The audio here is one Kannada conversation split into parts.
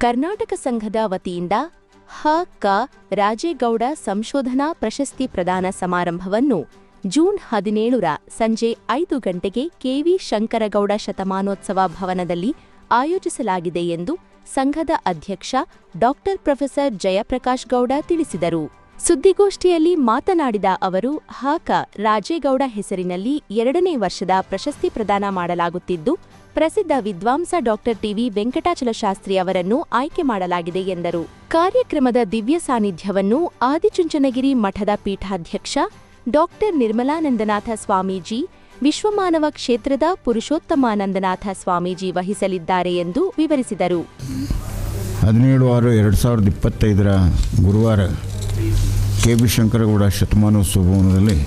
ಕರ್ನಾಟಕ ಸಂಘದ ವತಿಯಿಂದ ಹ, ಕ, ರಾಜೇಗೌಡ ಸಂಶೋಧನಾ ಪ್ರಶಸ್ತಿ ಪ್ರದಾನ ಸಮಾರಂಭವನ್ನು ಜೂನ್ ಹದಿನೇಳರ ಸಂಜೆ ಐದು ಗಂಟೆಗೆ ಕೆವಿ ಶಂಕರಗೌಡ ಶತಮಾನೋತ್ಸವ ಭವನದಲ್ಲಿ ಆಯೋಜಿಸಲಾಗಿದೆ ಎಂದು ಸಂಘದ ಅಧ್ಯಕ್ಷ ಡಾಕ್ಟರ್ ಪ್ರೊಫೆಸರ್ ಜಯಪ್ರಕಾಶ್ ಗೌಡ ತಿಳಿಸಿದರು. ಸುದ್ದಿಗೋಷ್ಠಿಯಲ್ಲಿ ಮಾತನಾಡಿದ ಅವರು ಹಾಕ ರಾಜೇಗೌಡ ಹೆಸರಿನಲ್ಲಿ ಎರಡನೇ ವರ್ಷದ ಪ್ರಶಸ್ತಿ ಪ್ರದಾನ ಮಾಡಲಾಗುತ್ತಿದ್ದು ಪ್ರಸಿದ್ಧ ವಿದ್ವಾಂಸ ಡಾಕ್ಟರ್ ಟಿವಿ ವೆಂಕಟಾಚಲ ಶಾಸ್ತ್ರಿ ಅವರನ್ನು ಆಯ್ಕೆ ಮಾಡಲಾಗಿದೆ ಎಂದರು. ಕಾರ್ಯಕ್ರಮದ ದಿವ್ಯ ಸಾನ್ನಿಧ್ಯವನ್ನು ಆದಿಚುಂಚನಗಿರಿ ಮಠದ ಪೀಠಾಧ್ಯಕ್ಷ ಡಾಕ್ಟರ್ ನಿರ್ಮಲಾನಂದನಾಥ ಸ್ವಾಮೀಜಿ, ವಿಶ್ವಮಾನವ ಕ್ಷೇತ್ರದ ಪುರುಷೋತ್ತಮಾನಂದನಾಥ ಸ್ವಾಮೀಜಿ ವಹಿಸಲಿದ್ದಾರೆ ಎಂದು ವಿವರಿಸಿದರು. ಹದಿನೇಳು ಆರು ಎರಡು ಸಾವಿರದ ಇಪ್ಪತ್ತೈದರ ಗುರುವಾರ ಕೆ ಬಿ ಶಂಕರಗೌಡ ಶತಮಾನೋತ್ಸವ ಭವನದಲ್ಲಿ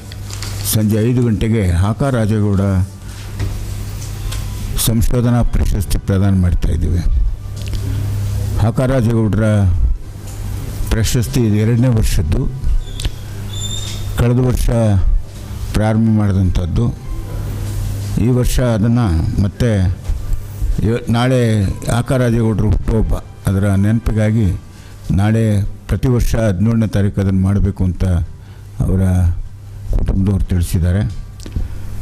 ಸಂಜೆ ಐದು ಗಂಟೆಗೆ ಹಾಕ ರಾಜೇಗೌಡ ಸಂಶೋಧನಾ ಪ್ರಶಸ್ತಿ ಪ್ರದಾನ ಮಾಡ್ತಾ ಇದ್ದೀವಿ. ಹಕಾರಾಜೇಗೌಡರ ಪ್ರಶಸ್ತಿ ಇದು ಎರಡನೇ ವರ್ಷದ್ದು. ಕಳೆದ ವರ್ಷ ಪ್ರಾರಂಭ ಮಾಡಿದಂಥದ್ದು. ಈ ವರ್ಷ ಅದನ್ನು ಮತ್ತೆ ನಾಳೆ ಆಕಾರಾಜೇಗೌಡರು ಹುಟ್ಟುಹಬ್ಬ. ಅದರ ನೆನಪಿಗಾಗಿ ನಾಳೆ ಪ್ರತಿ ವರ್ಷ ಹದಿನೇಳನೇ ತಾರೀಕು ಅದನ್ನು ಮಾಡಬೇಕು ಅಂತ ಅವರ ಕುಟುಂಬದವ್ರು ತಿಳಿಸಿದ್ದಾರೆ.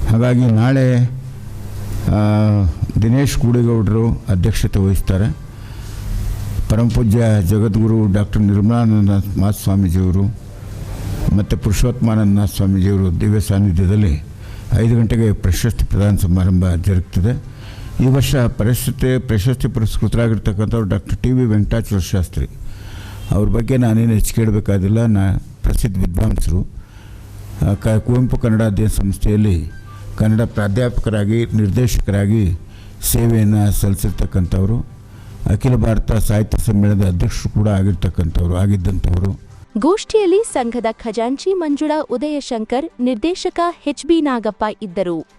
ಹಾಗಾಗಿ ನಾಳೆ ದಿನೇಶ್ ಗೂಡಿಗೌಡರು ಅಧ್ಯಕ್ಷತೆ ವಹಿಸ್ತಾರೆ. ಪರಮಪೂಜ್ಯ ಜಗದ್ಗುರು ಡಾಕ್ಟರ್ ನಿರ್ಮಲಾನಂದ ಸ್ವಾಮೀಜಿಯವರು ಮತ್ತು ಪುರುಷೋತ್ತಮಾನಂದ ಸ್ವಾಮೀಜಿಯವರು ದಿವ್ಯ ಸಾನ್ನಿಧ್ಯದಲ್ಲಿ ಐದು ಗಂಟೆಗೆ ಪ್ರಶಸ್ತಿ ಪ್ರದಾನ ಸಮಾರಂಭ ಜರುಗ್ತದೆ. ಈ ವರ್ಷ ಪ್ರಶಸ್ತಿ ಪ್ರಶಸ್ತಿ ಪುರಸ್ಕೃತರಾಗಿರ್ತಕ್ಕಂಥವ್ರು doctor T V Venkatachala Shastri. ಅವ್ರ ಬಗ್ಗೆ ನಾನೇನು ಹೆಚ್ಚು ನಾ ಪ್ರಸಿದ್ಧ ವಿದ್ವಾಂಸರು. ಕ, ಕುವೆಂಪು ಕನ್ನಡ ಅಧ್ಯಯನ ಸಂಸ್ಥೆಯಲ್ಲಿ ಕನ್ನಡ ಪ್ರಾಧ್ಯಾಪಕರಾಗಿ, ನಿರ್ದೇಶಕರಾಗಿ ಸೇವೆಯನ್ನು ಸಲ್ಲಿಸಿರ್ತಕ್ಕಂಥವರು, ಅಖಿಲ ಭಾರತ ಸಾಹಿತ್ಯ ಸಮ್ಮೇಳನದ ಅಧ್ಯಕ್ಷರು ಕೂಡ ಆಗಿರ್ತಕ್ಕಂಥವ್ರು, ಆಗಿದ್ದಂಥವರು. ಗೋಷ್ಠಿಯಲ್ಲಿ ಸಂಘದ ಖಜಾಂಚಿ ಮಂಜುಳಾ ಉದಯಶಂಕರ್, ನಿರ್ದೇಶಕ ಎಚ್ಬಿ ನಾಗಪ್ಪ ಇದ್ದರು.